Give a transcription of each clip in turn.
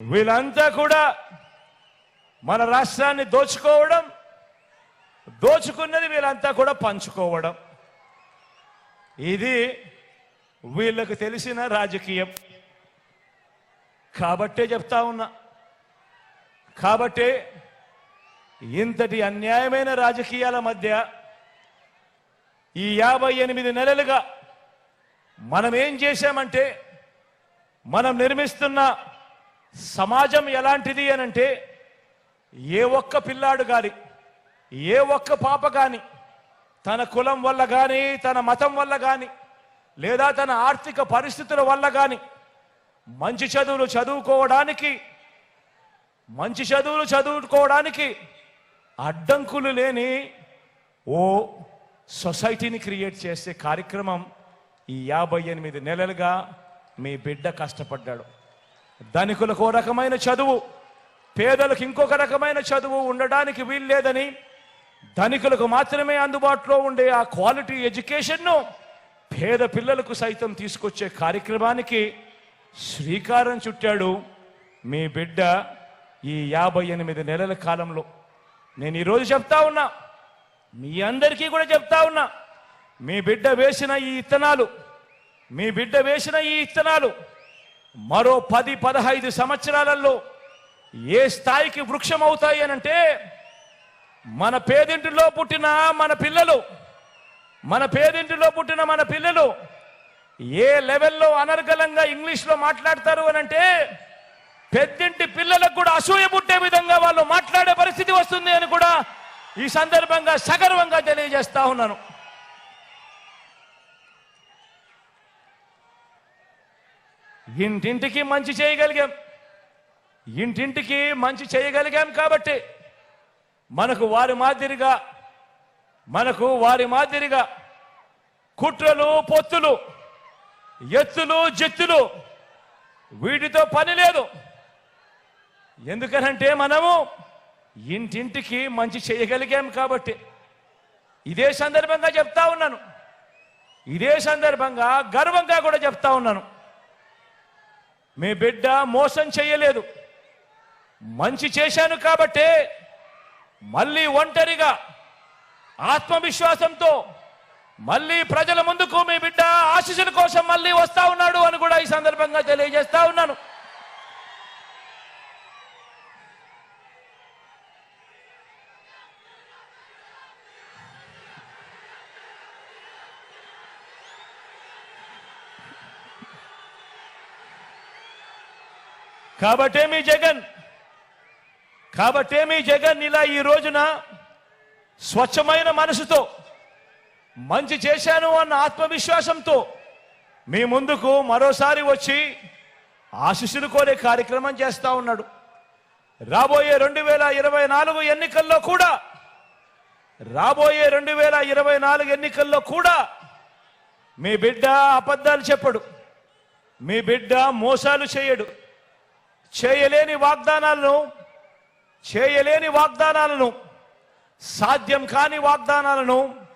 వీళ్ళంతా కూడా మన రాష్ట్రాన్ని దోచుకోవడం దోచుకున్నది వీళ్ళంతా కూడా పంచుకోవడం. ఇది వీళ్ళకు తెలిసిన రాజకీయం. కాబట్టే చెప్తా ఉన్నా. కాబట్టే ఇంతటి అన్యాయమైన రాజకీయాల మధ్య ఈ యాభై ఎనిమిది నెలలుగా మనం ఏం చేశామంటే మనం నిర్మిస్తున్న సమాజం ఎలాంటిది అనంటే ఏ ఒక్క పిల్లాడు కానీ ఏ ఒక్క పాప కానీ తన కులం వల్ల కానీ తన మతం వల్ల కానీ లేదా తన ఆర్థిక పరిస్థితుల వల్ల కానీ మంచి చదువులు చదువుకోవడానికి మంచి చదువులు చదువుకోవడానికి అడ్డంకులు లేని ఓ సొసైటీని క్రియేట్ చేసే కార్యక్రమం ఈ యాభై ఎనిమిది నెలలుగా మీ బిడ్డ కష్టపడ్డాడు. ధనికులకు ఓ రకమైన చదువు పేదలకు ఇంకొక రకమైన చదువు ఉండడానికి వీల్లేదని ధనికులకు మాత్రమే అందుబాటులో ఉండే ఆ క్వాలిటీ ఎడ్యుకేషన్ను పేద పిల్లలకు సైతం తీసుకొచ్చే కార్యక్రమానికి శ్రీకారం చుట్టాడు మీ బిడ్డ ఈ యాభై ఎనిమిది నెలల కాలంలో. నేను ఈరోజు చెప్తా ఉన్నా మీ అందరికీ కూడా చెప్తా ఉన్నా మీ బిడ్డ వేసిన ఈ ఇత్తనాలు మీ బిడ్డ వేసిన ఈ ఇత్తనాలు మరో పది పదహైదు సంవత్సరాలలో ఏ స్థాయికి వృక్షం అవుతాయి అనంటే మన పేదింటిలో పుట్టిన మన పిల్లలు మన పేదింటిలో పుట్టిన మన పిల్లలు ఏ లెవెల్లో అనర్గళంగా ఇంగ్లీష్లో మాట్లాడతారు అనంటే పెద్దింటి పిల్లలకు కూడా అసూయ పుట్టే విధంగా వాళ్ళు మాట్లాడే పరిస్థితి వస్తుంది అని కూడా ఈ సందర్భంగా సగర్వంగా తెలియజేస్తా ఉన్నాను. ఇంటింటికి మంచి చేయగలిగాం. ఇంటింటికి మంచి చేయగలిగాం కాబట్టి మనకు వారి మాదిరిగా మనకు వారి మాదిరిగా కుట్రలు పొత్తులు ఎత్తులు జెత్తులు వీటితో పని లేదు. ఎందుకనంటే మనము ఇంటింటికి మంచి చేయగలిగాం కాబట్టి ఇదే సందర్భంగా చెప్తా ఉన్నాను. ఇదే సందర్భంగా గర్వంగా కూడా చెప్తా ఉన్నాను. మీ బిడ్డ మోసం చేయలేదు. మంచి చేశాను కాబట్టే మళ్ళీ ఒంటరిగా ఆత్మవిశ్వాసంతో మళ్ళీ ప్రజల ముందుకు మీ బిడ్డ ఆశీస్సుల కోసం మళ్ళీ వస్తా ఉన్నాడు అని కూడా ఈ సందర్భంగా తెలియజేస్తా ఉన్నాను. కాబట్టే మీ జగన్. కాబట్టే మీ జగన్ ఇలా ఈ రోజున స్వచ్ఛమైన మనసుతో మంచి చేశాను అన్న ఆత్మవిశ్వాసంతో మీ ముందుకు మరోసారి వచ్చి ఆశిస్సులు కోరే కార్యక్రమం చేస్తా ఉన్నాడు. రాబోయే రెండు వేల ఇరవై నాలుగు ఎన్నికల్లో కూడా రాబోయే రెండు వేల ఇరవై నాలుగు ఎన్నికల్లో కూడా మీ బిడ్డ అబద్ధాలు చెప్పడు. మీ బిడ్డ మోసాలు చేయడు. చేయలేని వాగ్దానాలను చేయలేని వాగ్దానాలను సాధ్యం కాని వాగ్దానాలను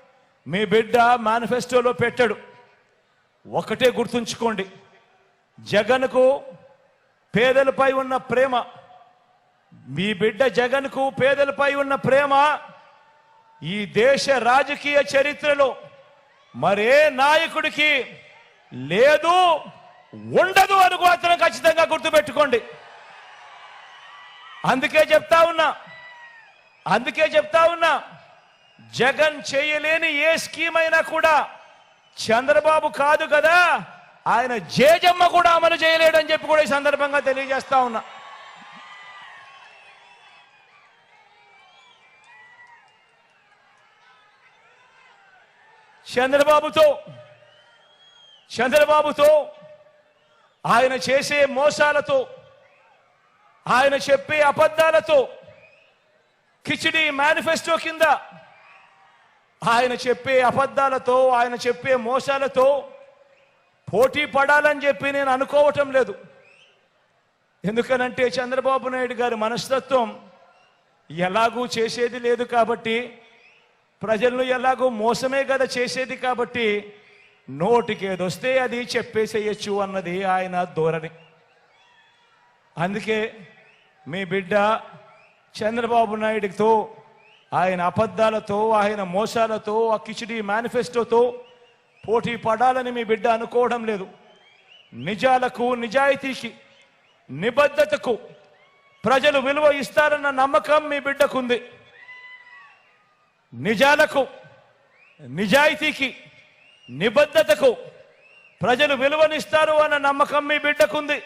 మీ బిడ్డ మేనిఫెస్టోలో పెట్టాడు. ఒకటే గుర్తుంచుకోండి. జగన్కు పేదలపై ఉన్న ప్రేమ మీ బిడ్డ జగన్కు పేదలపై ఉన్న ప్రేమ ఈ దేశ రాజకీయ చరిత్రలో మరే నాయకుడికి లేదు ఉండదు అని ఖచ్చితంగా గుర్తుపెట్టుకోండి. అందుకే చెప్తా ఉన్నా. అందుకే చెప్తా ఉన్నా. జగన్ చేయలేని ఏ స్కీమ్ అయినా కూడా చంద్రబాబు కాదు కదా ఆయన జేజమ్మ కూడా అమలు చేయలేడని చెప్పి కూడా ఈ సందర్భంగా తెలియజేస్తా ఉన్నా. చంద్రబాబుతో చంద్రబాబుతో ఆయన చేసే మోసాలతో ఆయన చెప్పే అబద్ధాలతో కిచిడి మేనిఫెస్టో కింద ఆయన చెప్పే అబద్ధాలతో ఆయన చెప్పే మోసాలతో పోటీ పడాలని చెప్పి నేను అనుకోవటం లేదు. ఎందుకనంటే చంద్రబాబు నాయుడు గారి మనస్తత్వం ఎలాగూ చేసేది లేదు కాబట్టి ప్రజలను ఎలాగో మోసమే కదా చేసేది కాబట్టి నోటికి ఏదొస్తే అది చెప్పేసేయచ్చు అన్నది ఆయన ధోరణి. అందుకే మీ బిడ్డ చంద్రబాబు నాయుడుతో ఆయన అబద్ధాలతో ఆయన మోసాలతో ఆ కిచిడి మేనిఫెస్టోతో పోటీ పడాలని మీ బిడ్డ అనుకోవడం లేదు. నిజాలకు నిజాయితీకి నిబద్ధతకు ప్రజలు విలువ ఇస్తారన్న నమ్మకం మీ బిడ్డకుంది. నిజాలకు నిజాయితీకి నిబద్ధతకు ప్రజలు విలువనిస్తారు అన్న నమ్మకం మీ బిడ్డకుంది.